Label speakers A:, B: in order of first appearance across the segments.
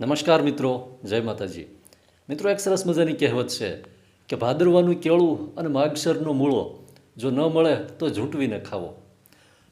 A: નમસ્કાર મિત્રો, જય માતાજી. મિત્રો, એક સરસ મજાની કહેવત છે કે ભાદરવાનું કેળું અને માગસરનો મૂળો જો ન મળે તો ઝૂંટવીને ખાવો.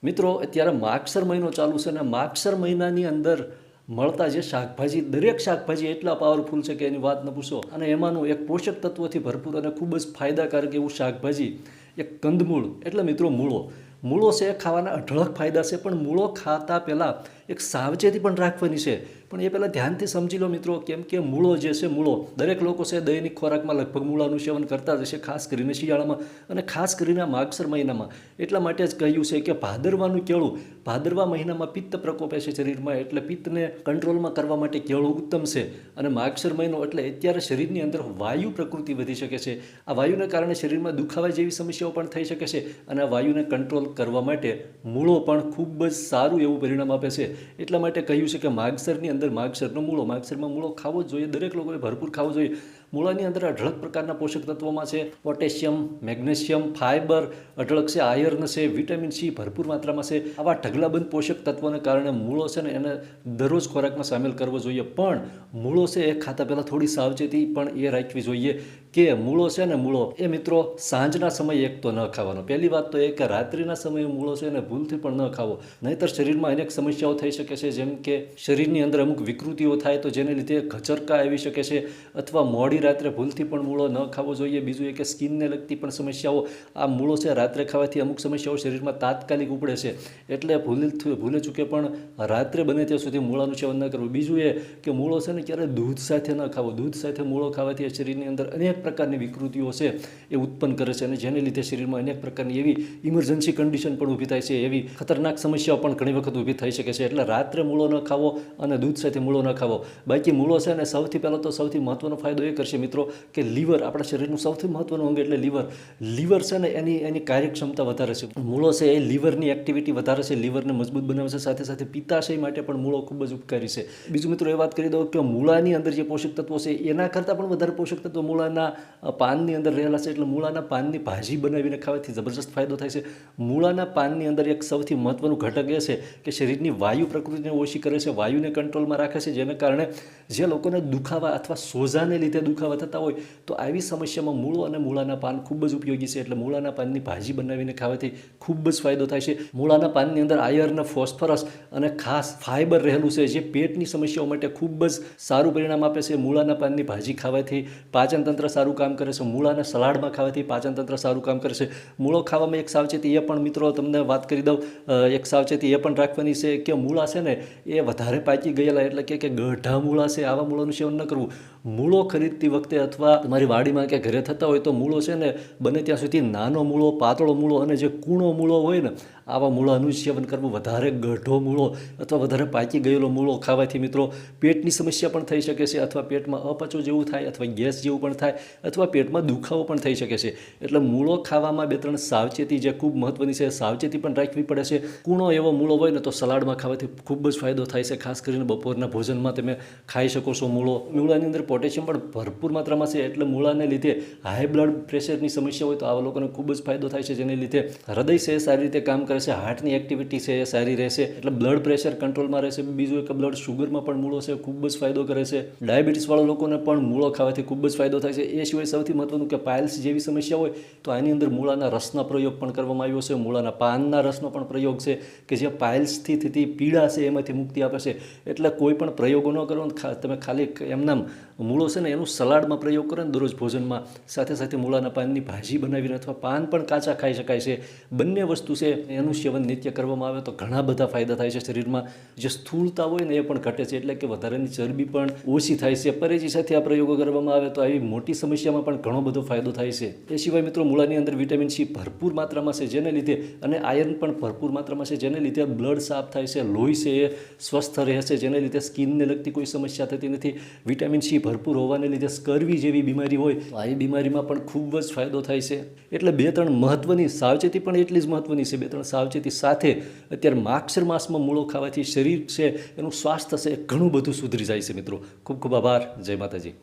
A: મિત્રો, અત્યારે માગસર મહિનો ચાલુ છે અને માગસર મહિનાની અંદર મળતા જે શાકભાજી, દરેક શાકભાજી એટલા પાવરફુલ છે કે એની વાત ન પૂછો. અને એમાંનું એક પોષક તત્વોથી ભરપૂર અને ખૂબ જ ફાયદાકારક એવું શાકભાજી, એક કંદમૂળ. એટલે મિત્રો, મૂળો. મૂળો છે એ ખાવાના અઢળક ફાયદા છે, પણ મૂળો ખાતા પહેલાં એક સાવચેતી પણ રાખવાની છે. પણ એ પહેલાં ધ્યાનથી સમજી લો મિત્રો, કેમ કે મૂળો જે છે, મૂળો દરેક લોકો છે, દૈનિક ખોરાકમાં લગભગ મૂળાનું સેવન કરતા જ હશે, ખાસ કરીને શિયાળામાં અને ખાસ કરીને માગસર મહિનામાં. એટલા માટે જ કહ્યું છે કે ભાદરવાનું કેળું ભાદરવા મહિનામાં પિત્ત પ્રકોપે છે શરીરમાં, એટલે પિત્તને કંટ્રોલમાં કરવા માટે કેળું ઉત્તમ છે. અને માગસર મહિનો એટલે અત્યારે શરીરની અંદર વાયુ પ્રકૃતિ વધી શકે છે. આ વાયુને કારણે શરીરમાં દુખાવા જેવી સમસ્યાઓ પણ થઈ શકે છે અને આ વાયુને કંટ્રોલ કરવા માટે મૂળો પણ ખૂબ જ સારું એવું પરિણામ આપે છે. એટલા માટે કહ્યું છે કે માગસરની અંદર માગસરનો મૂળો, માગસરમાં મૂળો ખાવો જોઈએ. દરેક લોકોએ ભરપૂર ખાવો જોઈએ. મૂળાની અંદર અઢળક પ્રકારના પોષક તત્વોમાં છે પોટેશિયમ, મેગ્નેશિયમ, ફાઇબર, અઢળક છે આયર્ન છે, વિટામિન સી ભરપૂર માત્રામાં છે. આવા ઢગલાબંધ પોષક તત્વોને કારણે મૂળો છે ને એને દરરોજ ખોરાકમાં સામેલ કરવો જોઈએ. પણ મૂળો છે એ ખાતા પહેલાં થોડી સાવચેતી પણ એ રાખવી જોઈએ કે મૂળો છે ને મૂળો એ મિત્રો સાંજના સમયે એક તો ન ખાવાનો. પહેલી વાત તો એ કે રાત્રિના સમયે મૂળો છે એને ભૂલથી પણ ન ખાવો. નહીંતર શરીરમાં અનેક સમસ્યાઓ થઈ શકે છે, જેમ કે શરીરની અંદર અમુક વિકૃતિઓ થાય તો જેને લીધે ઘચરકા આવી શકે છે અથવા મોડી રાત્રે ભૂલથી પણ મૂળો ન ખાવો જોઈએ. બીજું એ કે સ્કિનને લગતી પણ સમસ્યાઓ. આ મૂળો છે રાત્રે ખાવાથી અમુક સમસ્યાઓ શરીરમાં તાત્કાલિક ઉપડે છે. એટલે ભૂલ ભૂલે ચૂકે પણ રાત્રે બને ત્યાં સુધી મૂળાનું સેવન ન કરવું. બીજું એ કે મૂળો છે ને ક્યારે દૂધ સાથે ન ખાવો. દૂધ સાથે મૂળો ખાવાથી શરીરની અંદર અનેક પ્રકારની વિકૃતિઓ છે એ ઉત્પન્ન કરે છે અને જેને લીધે શરીરમાં અનેક પ્રકારની એવી ઇમરજન્સી કન્ડિશન પણ ઊભી થાય છે, એવી ખતરનાક સમસ્યાઓ પણ ઘણી વખત ઊભી થઈ શકે છે. એટલે રાત્રે મૂળો ન ખાવો અને દૂધ સાથે મૂળો ન ખાવો. બાકી મૂળો છે અને સૌથી પહેલાં તો સૌથી મહત્ત્વનો ફાયદો એ કરશે મિત્રો કે લીવર, આપણા શરીરનું સૌથી મહત્ત્વનું અંગ એટલે લીવર. લીવર છે ને એની એની કાર્યક્ષમતા વધારે છે. મૂળો છે એ લીવરની એક્ટિવિટી વધારે છે, લીવરને મજબૂત બનાવે છે સાથે સાથે પિત્તાશય માટે પણ મૂળો ખૂબ જ ઉપકારી છે. બીજું મિત્રો એ વાત કરી દઉં કે મૂળાની અંદર જે પોષક તત્વો છે, એના કરતાં પણ વધારે પોષક તત્વો મૂળાના પાનની અંદર રહેલા છે. એટલે મૂળાના પાનની ભાજી બનાવીને ખાવાથી જબરજસ્ત ફાયદો થાય છે. મૂળાના પાનની અંદર એક સૌથી મહત્ત્વનું ઘટક એ છે કે શરીરની વાયુ પ્રકૃતિને ઓછી કરે છે, વાયુને કંટ્રોલમાં રાખે છે, જેને કારણે જે લોકોને દુખાવા અથવા સોજાને લીધે દુખાવા થતા હોય, તો આવી સમસ્યામાં મૂળો અને મૂળાના પાન ખૂબ જ ઉપયોગી છે. એટલે મૂળાના પાનની ભાજી બનાવીને ખાવાથી ખૂબ જ ફાયદો થાય છે. મૂળાના પાનની અંદર આયર્ન, ફોસ્ફરસ અને ખાસ ફાઇબર રહેલું છે, જે પેટની સમસ્યાઓ માટે ખૂબ જ સારું પરિણામ આપે છે. મૂળાના પાનની ભાજી ખાવાથી પાચનતંત્ર સારું કામ કરે છે. મૂળાના સલાડમાં ખાવાથી પાચનતંત્ર સારું કામ કરે છે. મૂળો ખાવામાં એક સાવચેતી એ પણ મિત્રો, તમને વાત કરી દઉં. એક સાવચેતી એ પણ રાખવાની છે કે મૂળા છે ને એ વધારે પાકી ગયેલા, એટલે કે ગઢા મૂળા છે આવા મૂળાનું સેવન ન કરવું. મૂળો ખરીદતી વખતે અથવા તમારી વાડીમાં કે ઘરે થતા હોય તો મૂળો છે ને, બને ત્યાં સુધી નાનો મૂળો, પાતળો મૂળો અને જે કૂણો મૂળો હોય ને, આવા મૂળાનું સેવન કરવું. વધારે ગઢો મૂળો અથવા વધારે પાકી ગયેલો મૂળો ખાવાથી મિત્રો પેટની સમસ્યા પણ થઈ શકે છે અથવા પેટમાં અપચો જેવું થાય અથવા ગેસ જેવું પણ થાય અથવા પેટમાં દુખાવો પણ થઈ શકે છે. એટલે મૂળો ખાવામાં બે ત્રણ સાવચેતી જે ખૂબ મહત્ત્વની છે, સાવચેતી પણ રાખવી પડે છે. કૂણો એવો મૂળો હોય ને તો સલાડમાં ખાવાથી ખૂબ જ ફાયદો થાય છે. ખાસ કરીને બપોરના ભોજનમાં તમે ખાઈ શકો છો મૂળો. મૂળાની અંદર પોટેશિયમ પણ ભરપૂર માત્રામાં છે. એટલે મૂળાને લીધે હાઈ બ્લડ પ્રેશરની સમસ્યા હોય તો આવા લોકોને ખૂબ જ ફાયદો થાય છે. જેને લીધે હૃદય છે સારી રીતે કામ કરે છે. હાર્ટની એક્ટિવિટી છે એ સારી રહેશે. એટલે બ્લડ પ્રેશર કંટ્રોલમાં રહેશે. બીજું એક બ્લડ શુગરમાં પણ મૂળો છે ખૂબ જ ફાયદો કરે છે. ડાયાબિટીસવાળા લોકોને પણ મૂળો ખાવાથી ખૂબ જ ફાયદો થાય છે. એ સિવાય સૌથી મહત્વનું કે પાયલ્સ જેવી સમસ્યા હોય તો આની અંદર મૂળાના રસના પ્રયોગ પણ કરવામાં આવ્યો છે. મૂળાના પાનના રસનો પણ પ્રયોગ છે કે જે પાયલ્સથી થતી પીડા છે એમાંથી મુક્તિ આપે છે. એટલે કોઈ પણ પ્રયોગો ન કરો. તમે ખાલી એમનામ મૂળો છે ને એનું સલાડમાં પ્રયોગ કરો ને દરરોજ ભોજનમાં. સાથે સાથે મૂળાના પાનની ભાજી બનાવીને અથવા પાન પણ કાચા ખાઈ શકાય છે. બંને વસ્તુ છે, એનું સેવન નિત્ય કરવામાં આવે તો ઘણા બધા ફાયદા થાય છે શરીરમાં. જે સ્થૂળતા હોય ને એ પણ ઘટે છે, એટલે કે વધારાની ચરબી પણ ઓછી થાય છે. પરેજી સાથે આ પ્રયોગો કરવામાં આવે તો આવી મોટી સમસ્યામાં પણ ઘણો બધો ફાયદો થાય છે. એ સિવાય મિત્રો, મૂળાની અંદર વિટામિન સી ભરપૂર માત્રામાં છે, જેને લીધે અને આયર્ન પણ ભરપૂર માત્રામાં છે, જેને લીધે બ્લડ સાફ થાય છે, લોહી છે એ સ્વસ્થ રહે છે, જેને લીધે સ્કિનને લગતી કોઈ સમસ્યા થતી નથી. વિટામિન સી ભરપૂર હોવાને લીધે સ્કર્વી જેવી બીમારી હોય, તો આવી બીમારીમાં પણ ખૂબ જ ફાયદો થાય છે. એટલે બે ત્રણ મહત્ત્વની સાવચેતી પણ એટલી જ મહત્ત્વની છે. બે ત્રણ સાવચેતી સાથે અત્યારે માક્ષર માસમાં મૂળો ખાવાથી શરીર છે, એનું સ્વાસ્થ્ય છે ઘણું બધું સુધરી જાય છે મિત્રો. ખૂબ ખૂબ આભાર. જય માતાજી.